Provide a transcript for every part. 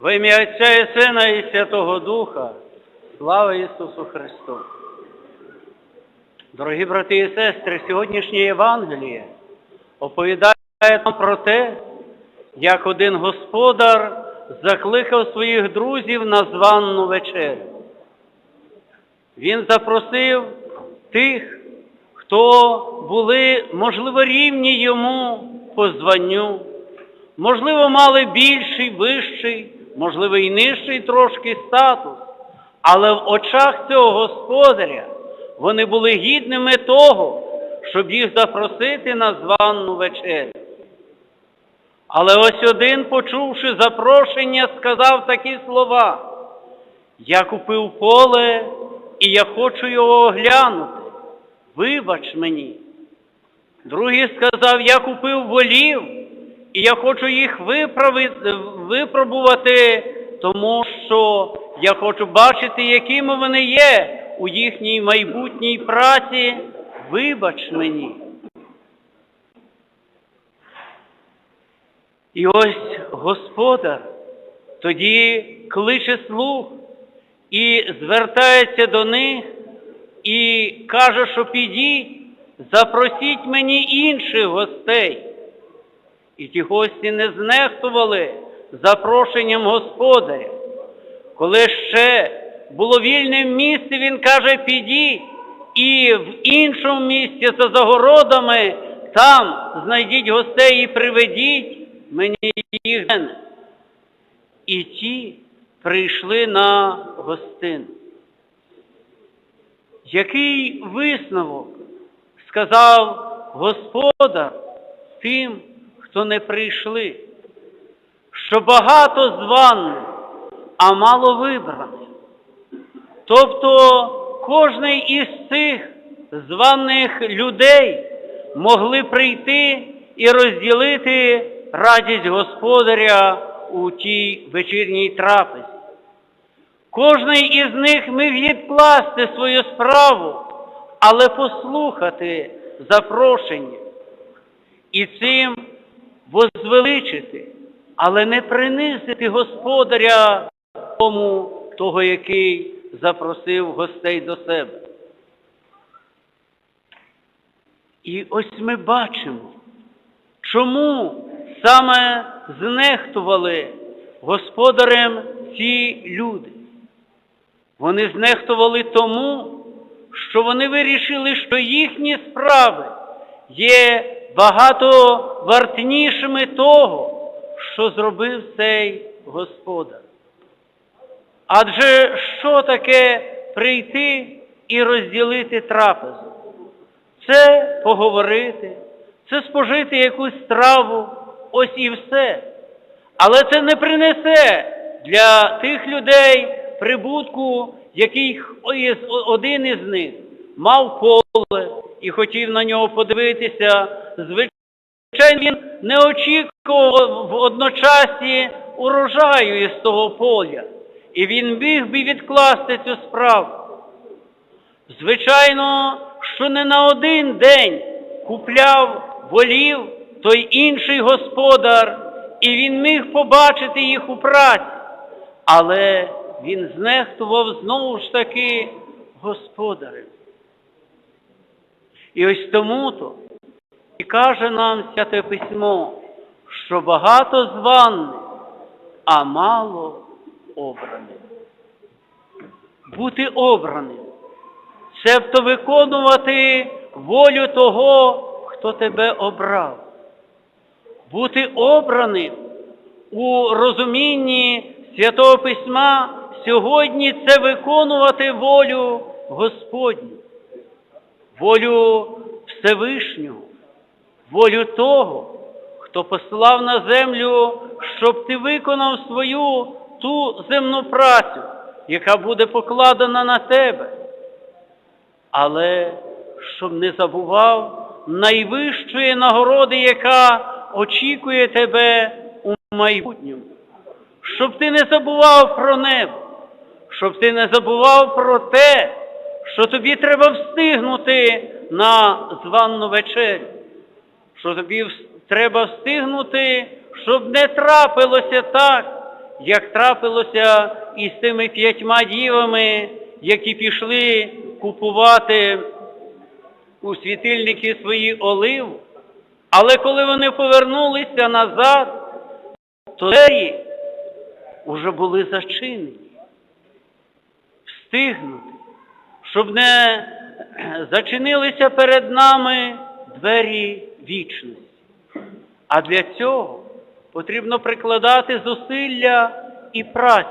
Во ім'я Отця і Сина і Святого Духа, слава Ісусу Христу. Дорогі брати і сестри, сьогоднішнє Євангеліє оповідає нам про те, як один господар закликав своїх друзів на званну вечерю. Він запросив тих, хто були, можливо, рівні йому по званню, можливо, мали більший, вищий, можливо, і нижчий трошки статус, але в очах цього господаря вони були гідними того, щоб їх запросити на званну вечерю. Але ось один, почувши запрошення, сказав такі слова. Я купив поле, і я хочу його оглянути. Вибач мені. Другий сказав, я купив волів, і я хочу їх випробувати, тому що я хочу бачити, якими вони є у їхній майбутній праці. Вибач мені. І ось господар тоді кличе слух і звертається до них і каже, що підіть, запросіть мені інших гостей. І ті гості не знехтували запрошенням господаря. Коли ще було вільне місце, він каже, підіть і в іншому місці за загородами там знайдіть гостей і приведіть мені їх. І ті прийшли на гостину. Який висновок сказав господар тим, хто не прийшли, що багато званих, а мало вибраних. Тобто кожний із цих званих людей могли прийти і розділити радість господаря у тій вечірній трапезі. Кожний із них міг відкласти свою справу, але послухати запрошення і цим возвеличити, але не принизити господаря тому, того, який запросив гостей до себе. І ось ми бачимо, чому саме знехтували господарем ці люди. Вони знехтували тому, що вони вирішили, що їхні справи є багато вартнішими того, що зробив цей господар. Адже що таке прийти і розділити трапезу? Це поговорити, це спожити якусь страву, ось і все. Але це не принесе для тих людей прибутку, яких один із них мав поле і хотів на нього подивитися. Звичайно, він не очікував в одночасі урожаю із того поля, і він міг би відкласти цю справу. Звичайно, що не на один день купляв волів той інший господар, і він міг побачити їх у праці, але він знехтував знову ж таки господарем. І ось тому-то і каже нам Святе Письмо, що багато званих, а мало обраних. Бути обраним, цебто виконувати волю того, хто тебе обрав. Бути обраним у розумінні Святого Письма сьогодні це виконувати волю Господню, волю Всевишнього, волю того, хто послав на землю, щоб ти виконав свою ту земну працю, яка буде покладена на тебе. Але щоб не забував найвищої нагороди, яка очікує тебе у майбутньому, щоб ти не забував про небо, щоб ти не забував про те, що тобі треба встигнути на званну вечерю, що тобі треба встигнути, щоб не трапилося так, як трапилося із тими п'ятьма дівами, які пішли купувати у світильники свої олив, але коли вони повернулися назад, то двері вже були зачинені. Встигнути, щоб не зачинилися перед нами двері вічності. А для цього потрібно прикладати зусилля і працю.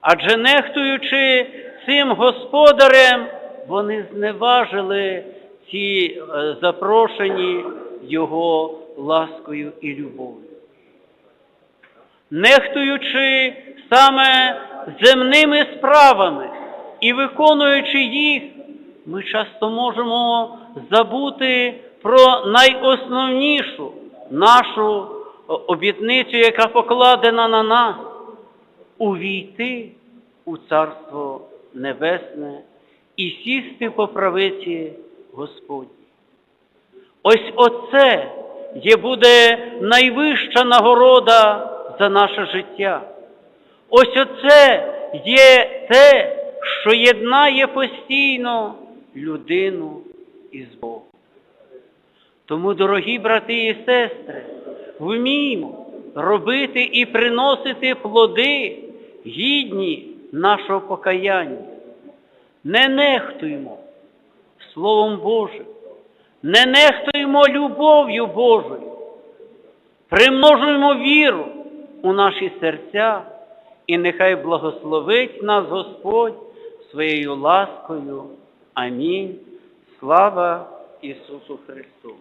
Адже нехтуючи цим господарем, вони зневажили ці е, запрошені його ласкою і любов'ю. Нехтуючи саме земними справами і виконуючи їх, ми часто можемо забути про найосновнішу нашу обітницю, яка покладена на нас увійти у Царство Небесне і сісти по правиці Господній. Ось оце є буде найвища нагорода за наше життя. Ось оце є те, що єднає постійно людину із Богом. Тому, дорогі брати і сестри, вміємо робити і приносити плоди гідні нашого покаяння. Не нехтуємо Словом Божим, не нехтуємо любов'ю Божою, примножуємо віру у наші серця, і нехай благословить нас Господь своєю ласкою. Амінь. Слава Ісусу Христу!